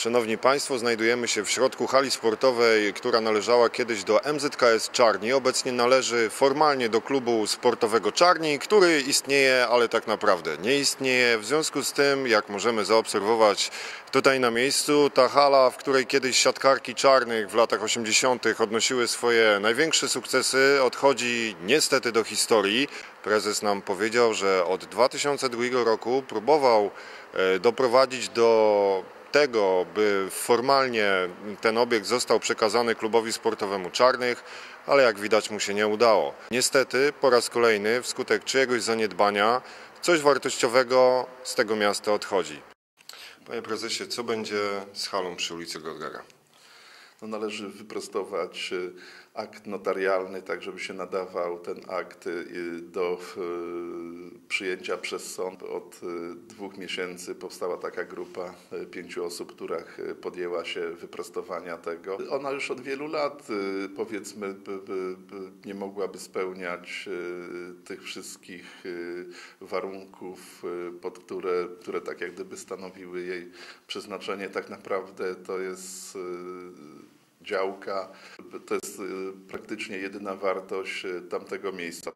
Szanowni Państwo, znajdujemy się w środku hali sportowej, która należała kiedyś do MZKS Czarni. Obecnie należy formalnie do klubu sportowego Czarni, który istnieje, ale tak naprawdę nie istnieje. W związku z tym, jak możemy zaobserwować tutaj na miejscu, ta hala, w której kiedyś siatkarki czarnych w latach 80. odnosiły swoje największe sukcesy, odchodzi niestety do historii. Prezes nam powiedział, że od 2002 roku próbował e, doprowadzić do tego, by formalnie ten obiekt został przekazany klubowi sportowemu Czarnych, ale jak widać mu się nie udało. Niestety po raz kolejny wskutek czyjegoś zaniedbania coś wartościowego z tego miasta odchodzi. Panie prezesie, co będzie z halą przy ulicy Gorgara? No należy wyprostować y, akt notarialny, tak żeby się nadawał ten akt y, do y, przyjęcia przez sąd. Od dwóch miesięcy powstała taka grupa pięciu osób, która podjęła się wyprostowania tego. Ona już od wielu lat powiedzmy nie mogłaby spełniać tych wszystkich warunków, pod które, które tak jak gdyby stanowiły jej przeznaczenie. Tak naprawdę to jest działka. To jest y, praktycznie jedyna wartość y, tamtego miejsca.